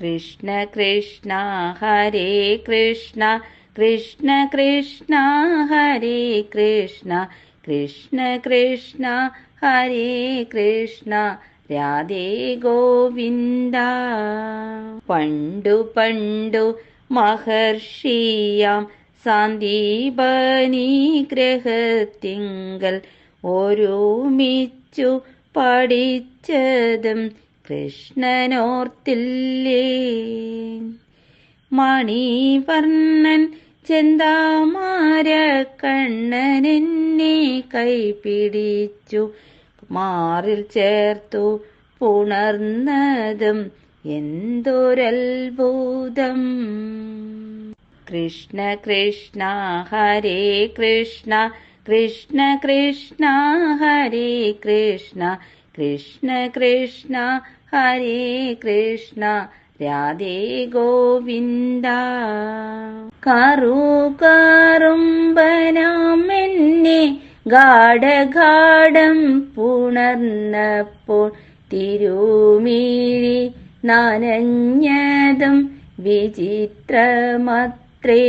കൃഷ്ണ കൃഷ്ണ ഹരേ കൃഷ്ണ കൃഷ്ണ കൃഷ്ണ ഹരേ കൃഷ്ണ കൃഷ്ണ കൃഷ്ണ ഹരേ കൃഷ്ണ രാധേ ഗോവിന്ദ. പണ്ടു പണ്ടു മഹർഷിയാം സന്ദീപനി ഗ്രഹത്തിങ്കൽ ഒരുമിച്ചു പഠിച്ചതും കൃഷ്ണനോർത്തില്ലേ മണിവർണൻ ചെന്താമാര കണ്ണനെന്നെ കൈപിടിച്ചു. മാറിൽ ചേർത്തു പുണർന്നതും എന്തൊരത്ഭുതം. കൃഷ്ണ കൃഷ്ണ ഹരേ കൃഷ്ണ കൃഷ്ണ കൃഷ്ണ ഹരേ കൃഷ്ണ. കൃഷ്ണ കൃഷ്ണ ഹരേ കൃഷ്ണ രാധേ ഗോവിന്ദ. കറു കറുമ്പനാമെന്നെ ഗാഠഗാഠം പുണർന്നപ്പോൾ തിരുമീരി നനഞ്ഞതും വിചിത്രമത്രേ.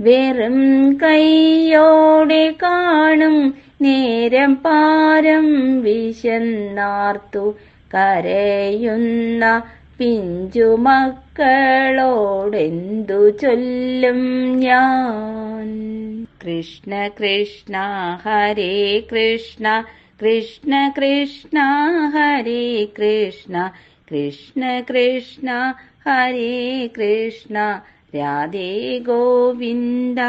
വെറും കൈയോടെ കാണും നേരം പാരം വിശന്നാർത്തു കരയുന്ന പിഞ്ചുമക്കളോടെന്തു ചൊല്ലും ഞാൻ? കൃഷ്ണ കൃഷ്ണ ഹരേ കൃഷ്ണ കൃഷ്ണ കൃഷ്ണ ഹരേ കൃഷ്ണ കൃഷ്ണ കൃഷ്ണ ഹരേ കൃഷ്ണ രാധേ ഗോവിന്ദ.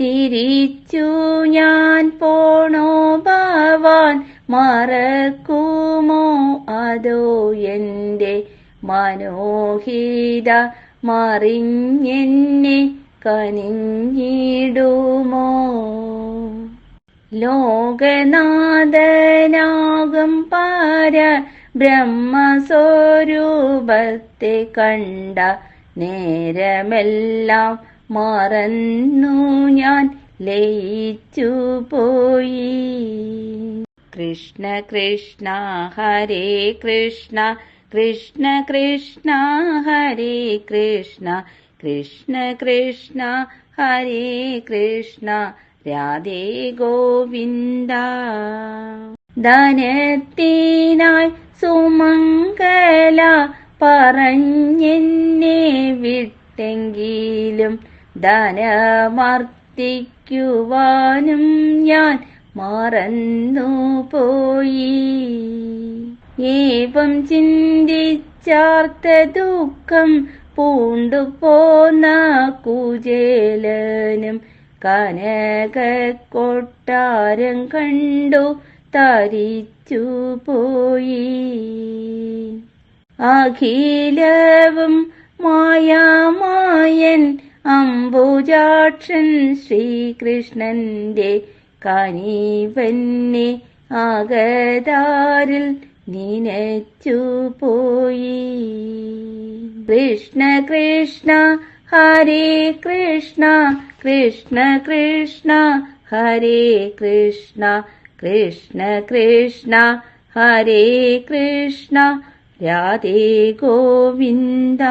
തിരിച്ചു ഞാൻ പോണോ ഭവാൻ? മറക്കുമോ അതോ എന്റെ മനോഹിത മറിഞ്ഞെന്നെ കനിഞ്ഞിടുമോ? ലോകനാഥനാകും പാര ബ്രഹ്മസ്വരൂപത്തെ കണ്ട നേരമെല്ലാം മറന്നു ഞാൻ ലയിച്ചു പോയി കൃഷ്ണ കൃഷ്ണ ഹരേ കൃഷ്ണ കൃഷ്ണ കൃഷ്ണ ഹരേ കൃഷ്ണ കൃഷ്ണ കൃഷ്ണ ഹരേ കൃഷ്ണ രാധേ ഗോവിന്ദ ധനത്തിനായി സുമംഗല പറഞ്ഞെന്നെ വിട്ടെങ്കിലും ധനമർത്തിക്കുവാനും ഞാൻ മറന്നുപോയി. ഏവം ചിന്തിച്ചാർത്ത ദുഃഖം പൂണ്ടു പോന്ന കുചേലനും കനക കൊട്ടാരം കണ്ടു തരിച്ചു പോയി അഖിലവും മായാമായൻ അംബുജാക്ഷൻ ശ്രീകൃഷ്ണന്റെ കനീവന്നെ ആകതാരിൽ നിനച്ചു പോയി കൃഷ്ണ കൃഷ്ണ ഹരേ കൃഷ്ണ കൃഷ്ണ കൃഷ്ണ ഹരേ കൃഷ്ണ കൃഷ്ണ കൃഷ്ണ ഹരേ കൃഷ്ണ. രാധേ ഗോവിന്ദ